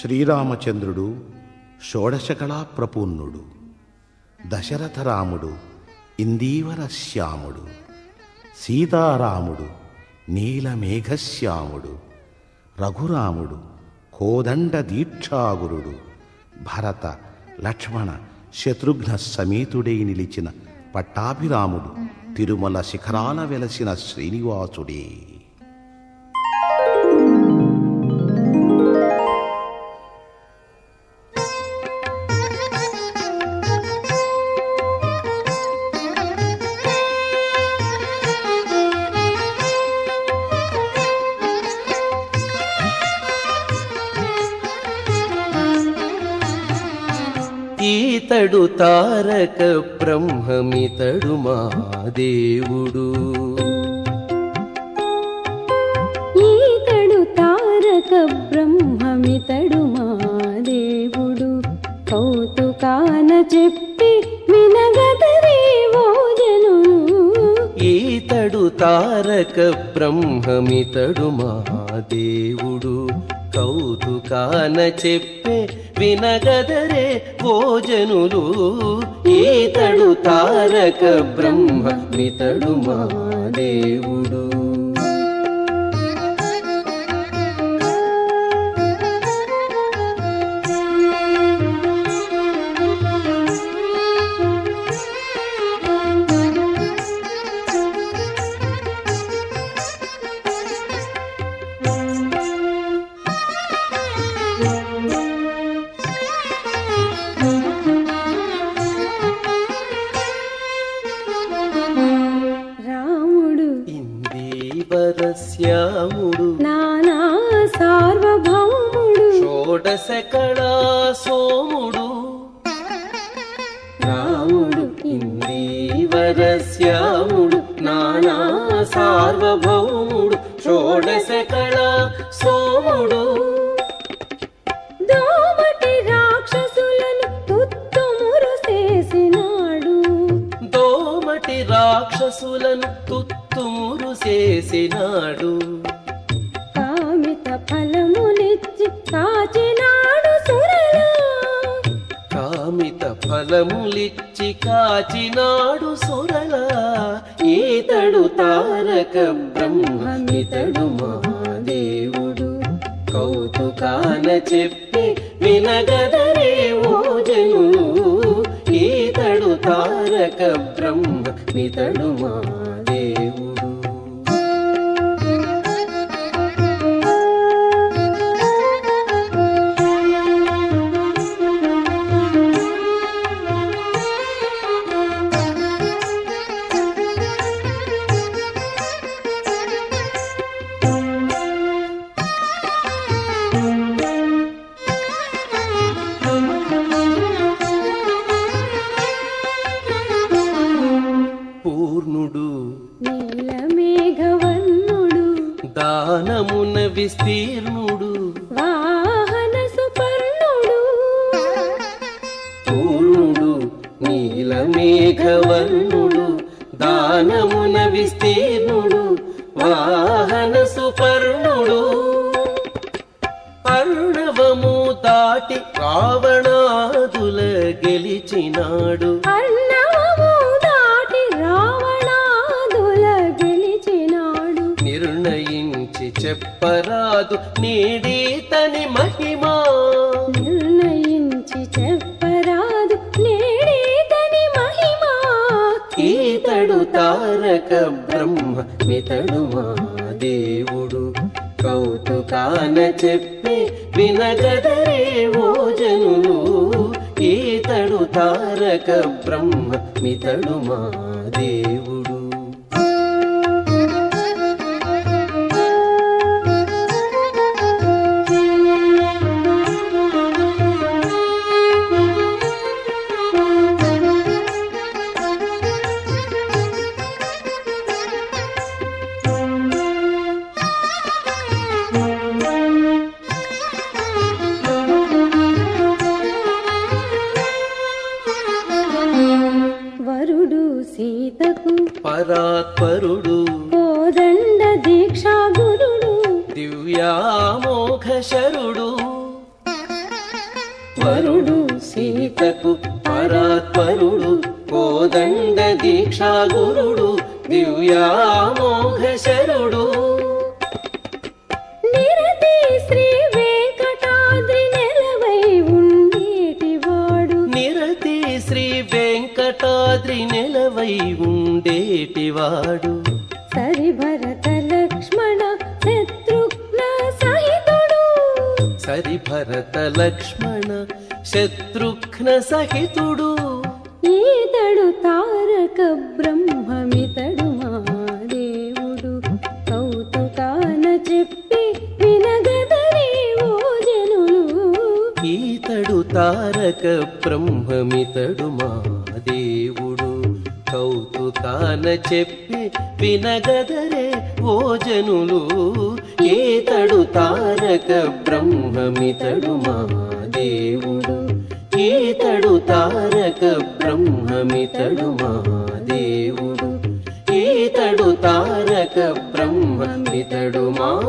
శ్రీరామచంద్రుడు షోడశకళా ప్రపూర్ణుడు దశరథరాముడు ఇందీవర శ్యాముడు సీతారాముడు నీలమేఘశ్యాముడు రఘురాముడు కోదండ దీక్షాగురుడు భరత లక్ష్మణ శత్రుఘ్న సమేతుడై నిలిచిన పట్టాభిరాముడు తిరుమల శిఖరాల వెలసిన శ్రీనివాసుడే. ఈతడు తారక బ్రహ్మమితడు మా దేవుడు. ఈతడు తారక బ్రహ్మమితడు మా దేవుడు. కౌతుకాన చెప్పి వినగదరే ఓజను ఈతడు తారక బ్రహ్మమితడు మా దేవుడు. కౌతుకాన చెప్పే వినగదరే భోజనులు ఈతడు తారక బ్రహ్మమితడు మా దేవుడు. శ్యాముడు నానా సార్వభౌముడు. షోడశ కళా సోముడు. రాముడు ఇందీవర శ్యాముడు నానా సార్వభౌముడు. షోడశ కళా సోముడు. దోమటి రాక్షసులను తుత్తుమురు చేసినాడు దోమటి రాక్షసులను తుత్తుమురు చేసినాడు ఫలములిచ్చి కాచినాడు సురలా. కామిత ఫలములిచ్చి కాచినాడు సురల. ఈతడు తారక బ్రహ్మమితడు మహాదేవుడు. కౌతుకాన చెప్పి వినగదరే ఓజను ఈతడు తారక బ్రహ్మమితడు మహాదేవుడు. దానమున విస్తీర్ణుడు. వాహన సుపర్ణుడు. పూర్ణుడు నీలమేఘవర్ణుడు దానమున విస్తీర్ణుడు వాహన సుపర్ణుడు. అర్ణవము దాటి రావణాదుల గెలిచినాడు. అన్నవము నిర్ణయించి చెప్పరాదు నీడీతని మహిమా. నిర్ణయించి చెప్పరాదు నేడేతని మహిమా. ఈతడు తారక బ్రహ్మ మితడు మా దేవుడు. కౌతుకాన చెప్పి వినగదరే ఓజనులు ఈతడు తారక బ్రహ్మ మితడు మా దేవుడు. పరాత్పరుడు కోదండ దీక్షా గురుడు దివ్యామోఘ శరుడు వరుడు సీతకు పరాత్పరుడు. కోదండ దీక్షా గురుడు దివ్యామోఘ శరుడు నిరతి శ్రీ వెంకటాద్రి నెలవై ఉండేటివాడు నిరతి శ్రీ వెంకటాద్రి నెలవై ఉండేటివాడు. సరి భరత లక్ష్మణ శత్రుఘ్న సహితుడు. సరి భరత లక్ష్మణ శత్రుఘ్న సహితుడు. ఈతడు తారక బ్రహ్మమితడు. తారక బ్రహ్మమితడు మా దేవుడు. కౌతుకాన చెప్పి వినగదరే ఓ జనులు. తారక బ్రహ్మమితడు మా దేవుడు. ఏతడు తారక బ్రహ్మమితడు మా దేవుడు. ఏతడు తారక బ్రహ్మమితడు మా